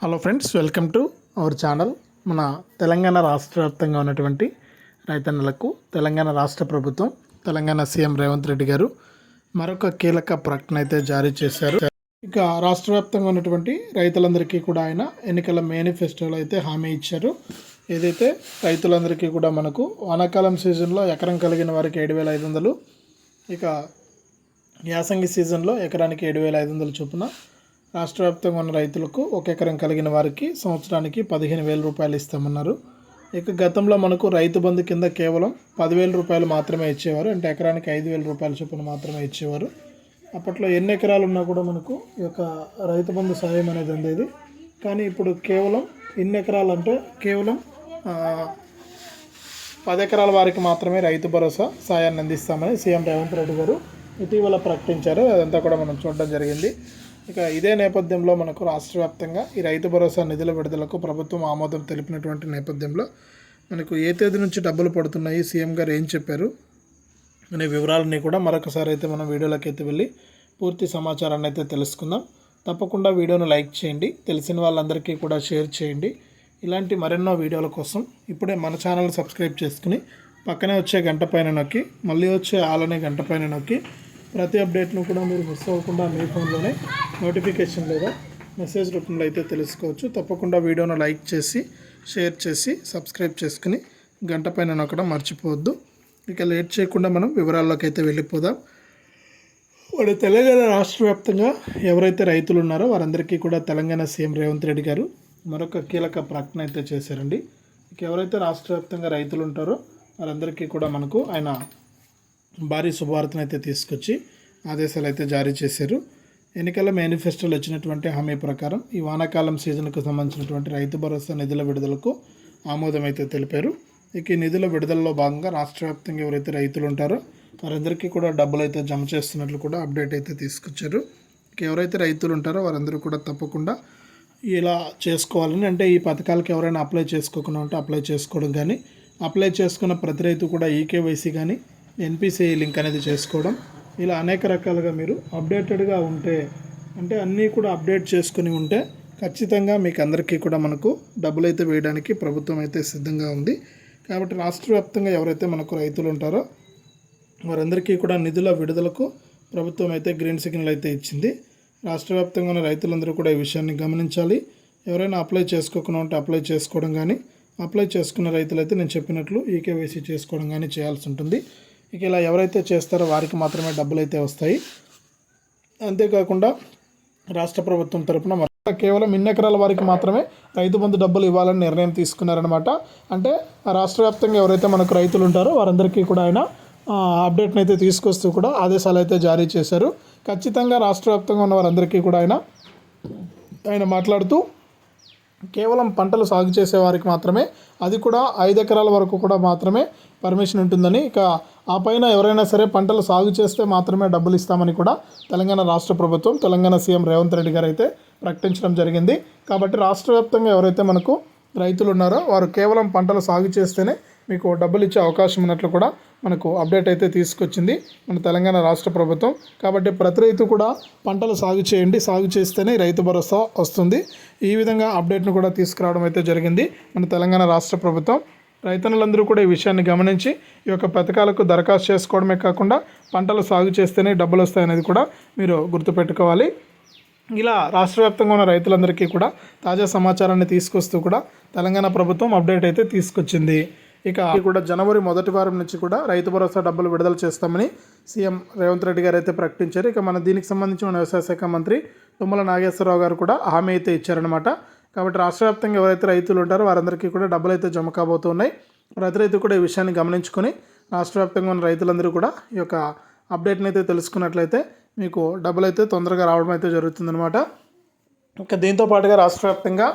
Hello friends welcome to our channel మన తెలంగాణ రాష్ట్ర వ్యాప్తంగా ఉన్నటువంటి రైతన్నలకు తెలంగాణ రాష్ట్ర ప్రభుత్వం తెలంగాణ సీఎం రేవంత్ రెడ్డి గారు మరొక కీలక ప్రకటన అయితే జారీ చేశారు. ఇక రాష్ట్ర వ్యాప్తంగా ఉన్నటువంటి రైతులందరికీ కూడా ఆయన ఎన్నికల మేనిఫెస్టోలో అయితే హామీ ఇచ్చారు. ఏదైతే రైతులందరికీ కూడా మనకు వానాకాలం సీజన్లో ఎకరం కలిగిన వారికి ఏడు వేల ఐదు వందలు ఇక యాసంగి సీజన్లో ఎకరానికి ఏడు వేల ఐదు వందల చొప్పున రాష్ట్ర వ్యాప్తంగా ఉన్న రైతులకు ఒక ఎకరం కలిగిన వారికి సంవత్సరానికి పదిహేను వేల రూపాయలు ఇస్తామన్నారు. ఇక గతంలో మనకు రైతు బంధు కింద కేవలం పదివేల రూపాయలు మాత్రమే ఇచ్చేవారు. అంటే ఎకరానికి ఐదు వేల రూపాయల చొప్పున మాత్రమే ఇచ్చేవారు. అప్పట్లో ఎన్ని ఎకరాలు ఉన్నా కూడా మనకు ఈ యొక్క రైతు బంధు సాయం అనేది ఉండేది కానీ ఇప్పుడు కేవలం ఎన్ని ఎకరాలు అంటే కేవలం పది ఎకరాల వారికి మాత్రమే రైతు భరోసా సాయాన్ని అందిస్తామని సీఎం రేవంత్ రెడ్డి గారు ఇటీవల ప్రకటించారు. అదంతా కూడా మనం చూడడం జరిగింది. ఇక ఇదే నేపథ్యంలో మనకు రాష్ట్ర వ్యాప్తంగా ఈ రైతు భరోసా నిధుల విడుదలకు ప్రభుత్వం ఆమోదం తెలిపినటువంటి నేపథ్యంలో మనకు ఏ తేదీ నుంచి డబ్బులు పడుతున్నాయి? సీఎం గారు ఏం చెప్పారు? అనే వివరాలన్నీ కూడా మరొకసారి అయితే మనం వీడియోలోకి అయితే వెళ్ళి పూర్తి సమాచారాన్ని అయితే తెలుసుకుందాం. తప్పకుండా వీడియోను లైక్ చేయండి తెలిసిన వాళ్ళందరికీ కూడా షేర్ చేయండి. ఇలాంటి మరెన్నో వీడియోల కోసం ఇప్పుడే మన ఛానల్ సబ్స్క్రైబ్ చేసుకుని పక్కనే వచ్చే గంట పైన నొక్కి మళ్ళీ వచ్చే ఆలనే గంట పైన నొక్కి ప్రతి అప్డేట్ను కూడా మీరు మిస్ అవ్వకుండా మీ ఫోన్లోనే నోటిఫికేషన్ లేదా మెసేజ్ రూపంలో అయితే తెలుసుకోవచ్చు. తప్పకుండా వీడియోను లైక్ చేసి షేర్ చేసి సబ్స్క్రైబ్ చేసుకుని గంట పైన నొక్కడం మర్చిపోవద్దు. ఇక లేట్ చేయకుండా మనం వివరాల్లోకి అయితే వెళ్ళిపోదాం. మన తెలంగాణ రాష్ట్ర వ్యాప్తంగా ఎవరైతే రైతులు ఉన్నారో వారందరికీ కూడా తెలంగాణ సీఎం రేవంత్ రెడ్డి గారు మరొక కీలక ప్రకటన అయితే చేశారండి. ఇక ఎవరైతే రాష్ట్ర వ్యాప్తంగా రైతులు ఉంటారో వారందరికీ కూడా మనకు ఆయన భారీ శుభవార్తను అయితే తీసుకొచ్చి ఆదేశాలు అయితే జారీ చేశారు. ఎన్నికల మేనిఫెస్టోలో ఇచ్చినటువంటి హామీ ప్రకారం ఈ వానాకాలం సీజన్కు సంబంధించినటువంటి రైతు భరోసా నిధుల విడుదలకు ఆమోదం అయితే తెలిపారు. ఇక ఈ నిధుల విడుదలలో భాగంగా రాష్ట్ర వ్యాప్తంగా ఎవరైతే రైతులు ఉంటారో వారందరికీ కూడా డబ్బులు అయితే జమ చేస్తున్నట్లు కూడా అప్డేట్ అయితే తీసుకొచ్చారు. ఇక ఎవరైతే రైతులు ఉంటారో వారందరూ కూడా తప్పకుండా ఇలా చేసుకోవాలని అంటే ఈ పథకాలకు ఎవరైనా అప్లై చేసుకోకుండా ఉంటే అప్లై చేసుకోవడం కానీ అప్లై చేసుకున్న ప్రతి రైతు కూడా ఈకేవైసీ కానీ ఎన్పిసిఐ లింక్ అనేది చేసుకోవడం. ఇలా అనేక రకాలుగా మీరు అప్డేటెడ్గా ఉంటే అంటే అన్నీ కూడా అప్డేట్ చేసుకుని ఉంటే ఖచ్చితంగా మీకు అందరికీ కూడా మనకు డబ్బులు అయితే వేయడానికి ప్రభుత్వం అయితే సిద్ధంగా ఉంది. కాబట్టి రాష్ట్ర వ్యాప్తంగా ఎవరైతే మనకు రైతులు ఉంటారో వారందరికీ కూడా నిధుల విడుదలకు ప్రభుత్వం అయితే గ్రీన్ సిగ్నల్ అయితే ఇచ్చింది. రాష్ట్ర వ్యాప్తంగా ఉన్న రైతులందరూ కూడా ఈ విషయాన్ని గమనించాలి. ఎవరైనా అప్లై చేసుకోకుండా ఉంటే అప్లై చేసుకోవడం కానీ అప్లై చేసుకున్న రైతులైతే నేను చెప్పినట్లు ఈకేవైసీ చేసుకోవడం కానీ చేయాల్సి ఉంటుంది. ఇక ఇలా ఎవరైతే చేస్తారో వారికి మాత్రమే డబ్బులు అయితే వస్తాయి. అంతేకాకుండా రాష్ట్ర ప్రభుత్వం తరపున కేవలం ఇన్ని ఎకరాల వారికి మాత్రమే రైతు బంధు డబ్బులు ఇవ్వాలని నిర్ణయం తీసుకున్నారనమాట అంటే రాష్ట్ర వ్యాప్తంగా ఎవరైతే మనకు రైతులు ఉంటారో వారందరికీ కూడా ఆయన అప్డేట్ని అయితే తీసుకొస్తూ కూడా ఆదేశాలు అయితే జారీ చేశారు. ఖచ్చితంగా రాష్ట్ర వ్యాప్తంగా ఉన్న వారందరికీ కూడా ఆయన ఆయన మాట్లాడుతూ కేవలం పంటలు సాగు చేసే వారికి మాత్రమే అది కూడా ఐదు ఎకరాల వరకు కూడా మాత్రమే పర్మిషన్ ఉంటుందని ఇక ఆ పైన ఎవరైనా సరే పంటలు సాగు చేస్తే మాత్రమే డబ్బులు ఇస్తామని కూడా తెలంగాణ రాష్ట్ర ప్రభుత్వం తెలంగాణ సీఎం రేవంత్ రెడ్డి గారు అయితే ప్రకటించడం జరిగింది. కాబట్టి రాష్ట్ర వ్యాప్తంగా ఎవరైతే మనకు రైతులు ఉన్నారో వారు కేవలం పంటలు సాగు చేస్తేనే మీకు డబ్బులు ఇచ్చే అవకాశం ఉన్నట్లు కూడా మనకు అప్డేట్ అయితే తీసుకొచ్చింది మన తెలంగాణ రాష్ట్ర ప్రభుత్వం. కాబట్టి ప్రతి రైతు కూడా పంటలు సాగు చేయండి సాగు చేస్తేనే రైతు భరోసా వస్తుంది. ఈ విధంగా అప్డేట్ను కూడా తీసుకురావడం అయితే జరిగింది మన తెలంగాణ రాష్ట్ర ప్రభుత్వం. రైతన్నులందరూ కూడా ఈ విషయాన్ని గమనించి ఈ యొక్క పథకాలకు దరఖాస్తు చేసుకోవడమే కాకుండా పంటలు సాగు చేస్తేనే డబ్బులు వస్తాయనేది కూడా మీరు గుర్తుపెట్టుకోవాలి. ఇలా రాష్ట్ర వ్యాప్తంగా ఉన్న రైతులందరికీ కూడా తాజా సమాచారాన్ని తీసుకొస్తూ కూడా తెలంగాణ ప్రభుత్వం అప్డేట్ అయితే తీసుకొచ్చింది. ఇక కూడా జనవరి మొదటి వారం నుంచి కూడా రైతు భరోసా డబ్బులు విడుదల చేస్తామని సీఎం రేవంత్ రెడ్డి గారు అయితే ప్రకటించారు. ఇక మన దీనికి సంబంధించి మన వ్యవసాయ శాఖ మంత్రి తుమ్మల నాగేశ్వరరావు గారు కూడా హామీ అయితే ఇచ్చారనమాట కాబట్టి రాష్ట్ర వ్యాప్తంగా ఎవరైతే రైతులు ఉంటారో వారందరికీ కూడా డబ్బులు అయితే జమ కాబోతున్నాయి. ప్రతి రైతు కూడా ఈ విషయాన్ని గమనించుకొని రాష్ట్ర వ్యాప్తంగా ఉన్న రైతులందరూ కూడా ఈ యొక్క అప్డేట్ని అయితే తెలుసుకున్నట్లయితే మీకు డబ్బులు అయితే తొందరగా రావడం అయితే జరుగుతుందనమాట ఇంకా దీంతో పాటుగా రాష్ట్ర వ్యాప్తంగా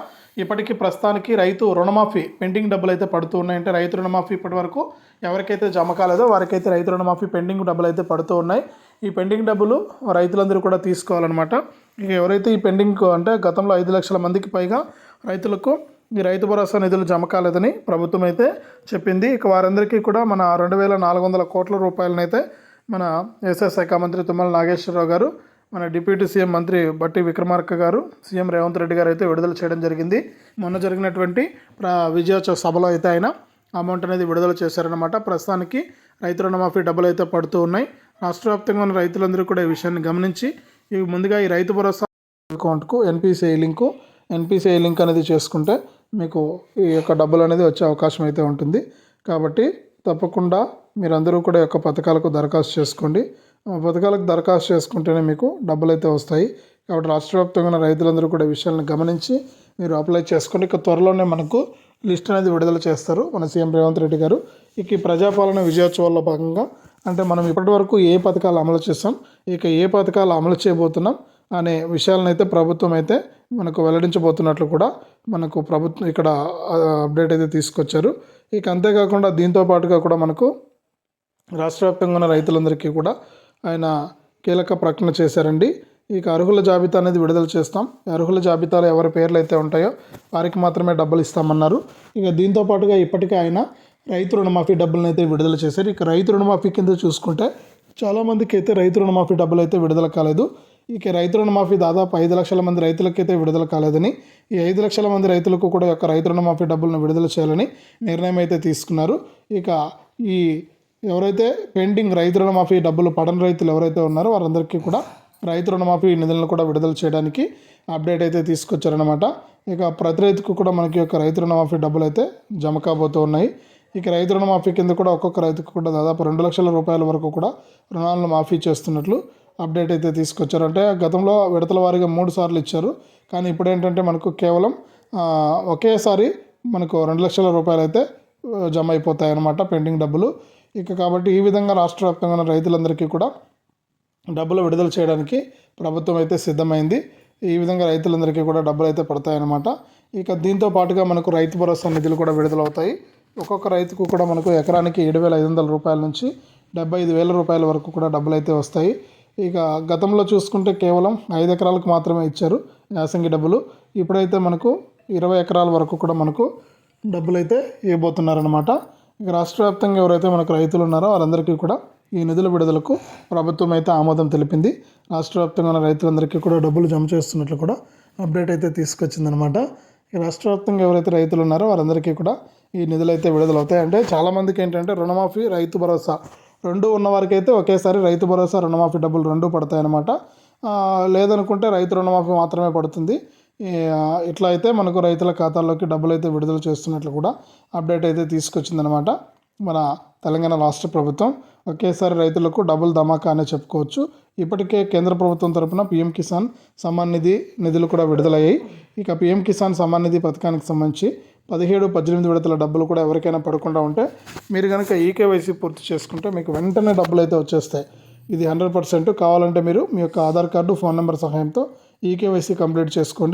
ఇప్పటికీ ప్రస్తుతానికి రైతు రుణమాఫీ పెండింగ్ డబ్బులు అయితే పడుతూ ఉన్నాయంటే రైతు రుణమాఫీ ఇప్పటి వరకు ఎవరికైతే జమ కాలేదో వారికైతే రైతు రుణమాఫీ పెండింగ్ డబ్బులు అయితే పడుతూ ఉన్నాయి. ఈ పెండింగ్ డబ్బులు రైతులందరూ కూడా తీసుకోవాలన్నమాట. ఇక ఎవరైతే ఈ పెండింగ్ అంటే గతంలో ఐదు లక్షల మందికి పైగా రైతులకు ఈ రైతు భరోసా నిధులు జమ కాలేదని ప్రభుత్వం అయితే చెప్పింది. ఇక వారందరికీ కూడా మన రెండు వేల నాలుగు వందల కోట్ల రూపాయలనైతే మన వ్యవసాయ శాఖ మంత్రి తుమ్మల నాగేశ్వరరావు గారు మన డిప్యూటీ సీఎం మంత్రి బట్టి విక్రమార్క గారు సీఎం రేవంత్ రెడ్డి గారు అయితే విడుదల చేయడం జరిగింది. మొన్న జరిగినటువంటి విజయోత్సవ సభలో అయితే ఆయన అమౌంట్ అనేది విడుదల చేశారనమాట ప్రస్తుతానికి రైతు రుణమాఫీ డబ్బులు అయితే పడుతూ ఉన్నాయి. రాష్ట్ర వ్యాప్తంగా ఉన్న రైతులందరూ కూడా ఈ విషయాన్ని గమనించి ఇవి ముందుగా ఈ రైతు భరోసా అకౌంట్కు ఎన్పిసిఐ లింకు ఎన్పిసిఐ లింక్ అనేది చేసుకుంటే మీకు ఈ యొక్క డబ్బులు అనేది వచ్చే అవకాశం అయితే ఉంటుంది. కాబట్టి తప్పకుండా మీరందరూ కూడా యొక్క పథకాలకు దరఖాస్తు చేసుకోండి. ఆ పథకాలకు దరఖాస్తు చేసుకుంటేనే మీకు డబ్బులు అయితే వస్తాయి. కాబట్టి రాష్ట్ర వ్యాప్తంగా ఉన్న రైతులందరూ కూడా విషయాలను గమనించి మీరు అప్లై చేసుకోండి. ఇక త్వరలోనే మనకు లిస్ట్ అనేది విడుదల చేస్తారు మన సీఎం రేవంత్ రెడ్డి గారు. ఇక ఈ ప్రజాపాలన విజయోత్సవాల్లో భాగంగా అంటే మనం ఇప్పటి వరకు ఏ పథకాలు అమలు చేస్తాం ఇక ఏ పథకాలు అమలు చేయబోతున్నాం అనే విషయాలను అయితే ప్రభుత్వం అయితే మనకు వెల్లడించబోతున్నట్లు కూడా మనకు ప్రభుత్వం ఇక్కడ అప్డేట్ అయితే తీసుకొచ్చారు. ఇక అంతేకాకుండా దీంతో పాటుగా కూడా మనకు రాష్ట్ర వ్యాప్తంగా ఉన్న రైతులందరికీ కూడా ఆయన కీలక ప్రకటన చేశారండి. ఇక అర్హుల జాబితా అనేది విడుదల చేస్తాం. ఈ అర్హుల జాబితాలో ఎవరి పేర్లు అయితే ఉంటాయో వారికి మాత్రమే డబ్బులు ఇస్తామన్నారు. ఇక దీంతో పాటుగా ఇప్పటికే ఆయన రైతు రుణమాఫీ డబ్బులను అయితే విడుదల చేశారు. ఇక రైతు రుణమాఫీ కింద చూసుకుంటే చాలామందికి అయితే రైతు రుణమాఫీ డబ్బులు అయితే విడుదల కాలేదు. ఇక రైతు రుణమాఫీ దాదాపు ఐదు లక్షల మంది రైతులకైతే విడుదల కాలేదని ఈ ఐదు లక్షల మంది రైతులకు కూడా యొక్క రైతు రుణమాఫీ డబ్బులను విడుదల చేయాలని నిర్ణయం అయితే తీసుకున్నారు. ఇక ఈ ఎవరైతే పెండింగ్ రైతు రుణమాఫీ డబ్బులు పడని రైతులు ఎవరైతే ఉన్నారో వారందరికీ కూడా రైతు రుణమాఫీ నిధులను కూడా విడుదల చేయడానికి అప్డేట్ అయితే తీసుకొచ్చారనమాట ఇక ప్రతి రైతుకు కూడా మనకి యొక్క రైతు రుణమాఫీ డబ్బులు అయితే జమ కాబోతూ ఉన్నాయి. ఇక రైతు రుణమాఫీ కింద కూడా ఒక్కొక్క రైతుకు కూడా దాదాపు రెండు లక్షల రూపాయల వరకు కూడా రుణాలను మాఫీ చేస్తున్నట్లు అప్డేట్ అయితే తీసుకొచ్చారు. అంటే గతంలో విడతల వారీగా మూడు సార్లు ఇచ్చారు. కానీ ఇప్పుడు ఏంటంటే మనకు కేవలం ఒకేసారి మనకు రెండు లక్షల రూపాయలు అయితే జమ అయిపోతాయి అన్నమాట పెండింగ్ డబ్బులు. ఇక కాబట్టి ఈ విధంగా రాష్ట్ర వ్యాప్తంగా ఉన్న రైతులందరికీ కూడా డబ్బులు విడుదల చేయడానికి ప్రభుత్వం అయితే సిద్ధమైంది. ఈ విధంగా రైతులందరికీ కూడా డబ్బులు అయితే పడతాయన్నమాట. ఇక దీంతో పాటుగా మనకు రైతు భరోసా నిధులు కూడా విడుదలవుతాయి. ఒక్కొక్క రైతుకు కూడా మనకు ఎకరానికి ఏడు వేల ఐదు వందల రూపాయల నుంచి డెబ్బై ఐదు వేల రూపాయల వరకు కూడా డబ్బులు అయితే వస్తాయి. ఇక గతంలో చూసుకుంటే కేవలం ఐదు ఎకరాలకు మాత్రమే ఇచ్చారు యాసంగి డబ్బులు. ఇప్పుడైతే మనకు ఇరవై ఎకరాల వరకు కూడా మనకు డబ్బులు అయితే ఇవ్వబోతున్నారనమాట ఇక రాష్ట్ర వ్యాప్తంగా ఎవరైతే మనకు రైతులు ఉన్నారో వారందరికీ కూడా ఈ నిధుల విడుదలకు ప్రభుత్వం అయితే ఆమోదం తెలిపింది. రాష్ట్ర వ్యాప్తంగా ఉన్న రైతులందరికీ కూడా డబ్బులు జమ చేస్తున్నట్లు కూడా అప్డేట్ అయితే తీసుకొచ్చిందనమాట రాష్ట్ర వ్యాప్తంగా ఎవరైతే రైతులు ఉన్నారో వారందరికీ కూడా ఈ నిధులు అయితే విడుదలవుతాయి. అంటే చాలామందికి ఏంటంటే రుణమాఫీ రైతు భరోసా రెండు ఉన్న వారికైతే అయితే ఒకేసారి రైతు భరోసా రుణమాఫీ డబ్బులు రెండు పడతాయన్నమాట. లేదనుకుంటే రైతు రుణమాఫీ మాత్రమే పడుతుంది. ఇట్లా అయితే మనకు రైతుల ఖాతాల్లోకి డబ్బులు అయితే విడుదల చేస్తున్నట్లు కూడా అప్డేట్ అయితే తీసుకొచ్చిందనమాట మన తెలంగాణ రాష్ట్ర ప్రభుత్వం ఒకేసారి రైతులకు డబుల్ ధమాకా అనే చెప్పుకోవచ్చు. ఇప్పటికే కేంద్ర ప్రభుత్వం తరపున పీఎం కిసాన్ సమ్మాన్ నిధి నిధులు కూడా విడుదలయ్యాయి. ఇక పీఎం కిసాన్ సమ్మాన్ నిధి పథకానికి సంబంధించి పదిహేడు పద్దెనిమిది విడతల డబ్బులు కూడా ఎవరికైనా పడకుండా ఉంటే మీరు కనుక ఈకేవైసీ పూర్తి చేసుకుంటే మీకు వెంటనే డబ్బులు అయితే వచ్చేస్తాయి. ఇది హండ్రెడ్ పర్సెంట్ కావాలంటే మీరు మీ యొక్క ఆధార్ కార్డు ఫోన్ నెంబర్ సహాయంతో ఈకేవైసీ కంప్లీట్ చేసుకోండి.